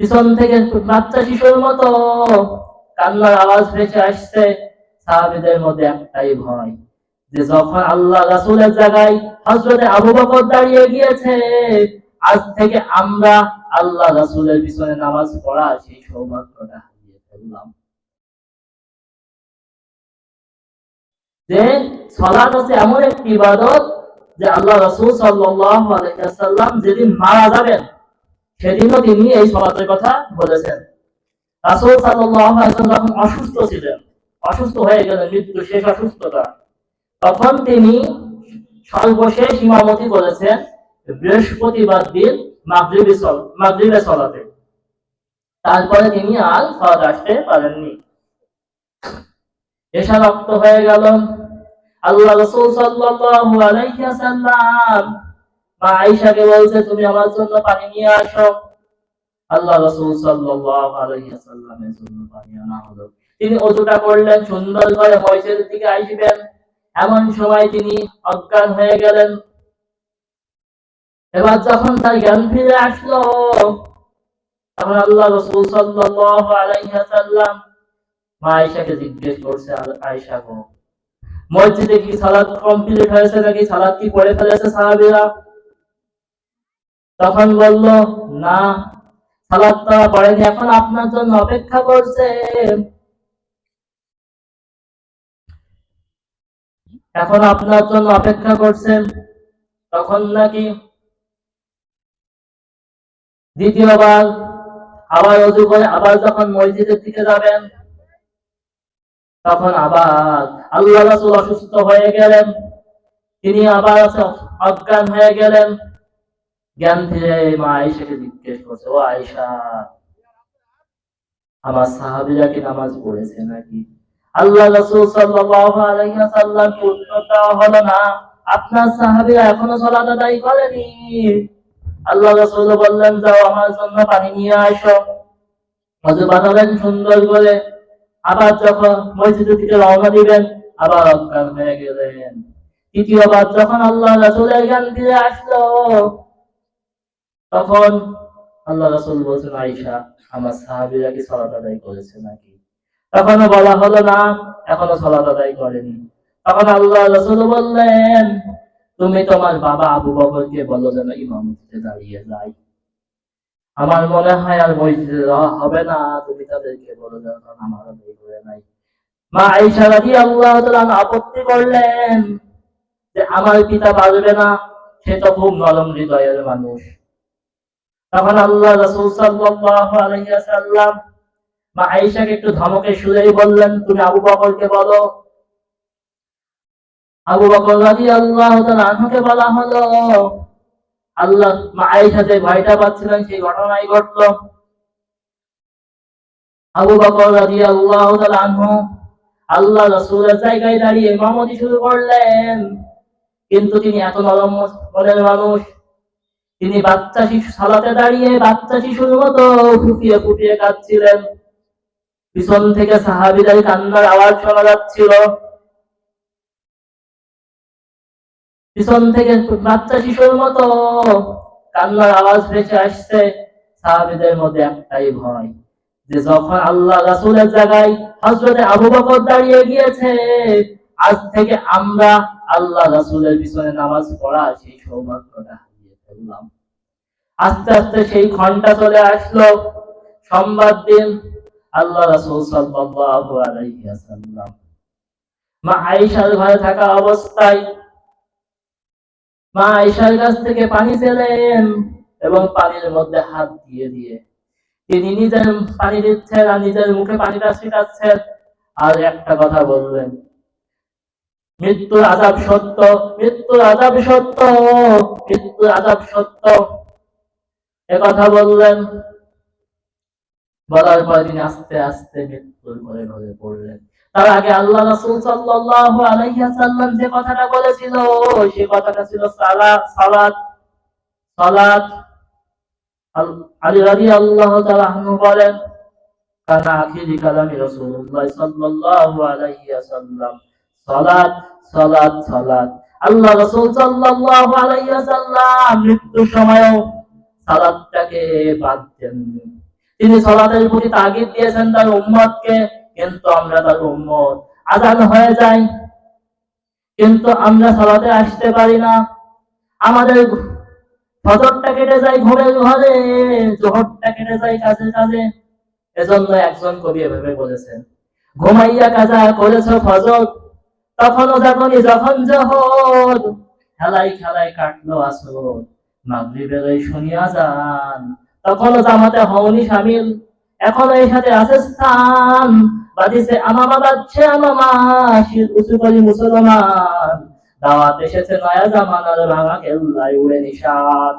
পিছন থেকে বাচ্চা শিশুর মতো কান্নার আওয়াজ ভেসে আসছে। সাহাবিদের মধ্যে একটাই ভয় যে যখন আল্লাহ রাসূলের জায়গায় হযরতে আবু বকর দাঁড়িয়ে গিয়েছে, আজ থেকে আমরা আল্লাহ রাসূলের পিছনে নামাজ পড়া সেই সৌভাগ্যটা হারিয়ে ফেললাম। যে সালাত হচ্ছে এমন একটি ইবাদত যে আল্লাহ রাসূল আলাইহি যেদিন মারা যাবেন সেদিনও তিনি এই সালাতের কথা বলেছেন। রাসূল ওয়াসাল্লাম যখন অসুস্থ ছিলেন, অসুস্থ হয়ে গেলেন, মৃত্যু শেষ অসুস্থতা, তখন তিনি সর্বশেষ ইমামতি করেছেন বৃহস্পতিবার দিন মাগরিবি সল সলাতে। তারপরে তিনি আর সলাত আসতে পারেননি। এসা রক্ত হয়ে গেল। আল্লাহ রসুল সাল্লাল্লাহু আলাইহি ওয়াসাল্লাম মা আয়েশাকে বলছে, তুমি আমার জন্য পানি নিয়ে আসো। আল্লাহ রসুল সাল্লাল্লাহু আলাইহি ওয়াসাল্লামের জন্য পানি আনা হলো। তিনি অজুটা করলেন, সুন্দর করে মসজিদের দিকে আসবেন। এমন সময় তিনি অজ্ঞান হয়ে গেলেন। এবার যখন তার জ্ঞান ফিরে আসলো, তখন আল্লাহ রসুল সাল্লাল্লাহু আলাইহি ওয়াসাল্লাম মা আয়েশাকে জিজ্ঞেস করছে আয়েশা গো, মসজিদে কি সালাত কমপ্লিট হয়েছে নাকি? সালাত কি পড়ে ফেলেছে সাহাবীরা? তখন বলল, না সালাত তো পড়েনি, এখন আপনার জন্য অপেক্ষা করছে। এখন আপনার জন্য অপেক্ষা করছেন তখন নাকি দ্বিতীয়বার আবার অজু করে আবার যখন মসজিদের দিকে যাবেন, তখন আবার আল্লাহ রাসূল অসুস্থ হয়ে গেলেন। তিনি আবার অজ্ঞান হয়ে গেলেন। জ্ঞান ফিরে মা আয়েশাকে জিজ্ঞেস করছে, ও আয়েশা, আমার সাহাবীরা কি নামাজ পড়েছে নাকি? আল্লাহ রাসূল সাল্লাল্লাহু আলাইহি ওয়াসাল্লাম উত্তর দেওয়া হলো, না, আপনার সাহাবীরা এখনও সালাত আদায় করেনি। আল্লাহ রাসূল বললেন, যাও, আমার জন্য পানি নিয়ে আসো। হযরত বানাবেন সুন্দর করে। আবার যখন মসজিদের দিকে রওনা দিবেন, আবার অজ্ঞান হয়ে গেলেন। তৃতীয়বার যখন আল্লাহ রাসূলের জ্ঞান ফিরে আসলো তখন আল্লাহ রাসূল বলছেন, আয়েশা, আমার সাহাবীরা কি সালাত আদায় করেছে নাকি? তখনও বলা হলো, না, এখনও সালাত আদায় করেনি। তখন আল্লাহ রাসূল বললেন, তুমি তোমার বাবা আবু বকরকে বলো যেন ইমামতিতে দাঁড়িয়ে যায়। আমার মনে হয় আর মসজিদে যাওয়া হবে না, তুমি তাদেরকে বলো যেন আমার আদায় করে নাই মা আয়েশা রাদিয়াল্লাহু তাআলা আপত্তি করলেন যে, আমার পিতা পারবে না, সে তো খুব নরম হৃদয়ের মানুষ। তখন আল্লাহ রাসূল সাল্লাল্লাহু আলাইহি ওয়াসাল্লাম মা আয়েশাকে একটু ধমকে সুরেই বললেন, তুমি আবু বকরকে বলো। আবু বকর রাদিয়াল্লাহু তাআলা আনহুকে বলা হলো, আল্লাহ মা আয়েশা যে ভয়টা পাচ্ছিলেন সেই ঘটনাই ঘটলো। আবু বকর রাদিয়াল্লাহু তাআলা আনহু আল্লাহ রাসূলের জায়গায় দাঁড়িয়ে ইমামতি শুরু করলেন, কিন্তু তিনি এত নরম মনের মানুষ। তিনি বাচ্চা শিশু, সালাতে দাঁড়িয়ে বাচ্চা শিশুর মতো ফুপিয়ে ফুপিয়ে কাঁদছিলেন। পিছন থেকে সাহাবিদের কান্নার আওয়াজ শোনা যাচ্ছিল। পিছন থেকে বাচ্চা শিশুর মতো কান্নার আওয়াজ ভেসে আসছে। সাহাবিদের মধ্যে একটাই ভয় যে যখন আল্লাহ রাসূলের জায়গায় হযরতে আবু বকর দাঁড়িয়ে গিয়েছে, আজ থেকে আমরা আল্লাহ রাসূলের পিছনে নামাজ পড়া সেই সৌভাগ্যটা। আস্তে আস্তে সেই ঘণ্টা চলে আসলো। সোমবার দিন, আল্লাহ রাসূল সাল্লাল্লাহু আলাইহি ওয়াসাল্লাম। মা আয়েশার ঘরে থাকা অবস্থায় মা আয়েশার কাছ থেকে পানি চেলেন এবং পানির মধ্যে হাত দিয়ে দিয়ে। তিনি নিজের পানি দিচ্ছেন আর নিজের মুখে পানিটা ছিটাচ্ছেন। আর একটা কথা বললেন মৃত্যুর আজাব সত্য, মৃত্যুর আজাব সত্য, মৃত্যুর আজাব সত্য। কথা বললেন। বলার পর তিনি আস্তে আস্তে মৃত্যুর ঘরে ঘরে পড়লেন। তার আগে আল্লাহ রাসূল সাল্লাল্লাহু আলাইহি ওয়াসাল্লাম যে কথাটা বলেছিল, সে কথাটা ছিল সালাত। সালাত। সালাত আল- রাদিয়াল্লাহু তাআলা আনহু বলেন, কানা আখিরি কালামি রাসূলুল্লাহ সাল্লাল্লাহু আলাইহি ওয়াসাল্লাম। সালাত সালাত সালাত। আল্লাহ রাসূল সাল্লাল্লাহু আলাইহি সময়ও সালাতটাকে বাদ দেননি। তিনি সলাতের প্রতি তাগিদ দিয়েছেন তার উম্মতকে, কিন্তু আমরা তার উম্মত আজান হয়ে যায় কিন্তু আমরা সলাতে আসতে পারি না। আমাদের ফজরটা কেটে যায় ঘুমের ঘরে, জোহরটা কেটে যায় কাজে কাজে। এজন্য একজন কবি এভাবে বলেছেন, ঘুমাইয়া কাজা করেছ ফজর? তখনও যখনই যখন জহর খেলাই খেলাই কাটলো আসর, মাগরিবের ওই শুনিয়া যান তখনও জামাতে হওনি সামিল, এখনও এই সাথে আছে স্থান, বাজিছে আমামা বাজছে আমামা শির উঁচু করি মুসলমান, দাওয়াত এসেছে নয়া জামানার ভাঙা কেল্লায় উড়ে নিশান।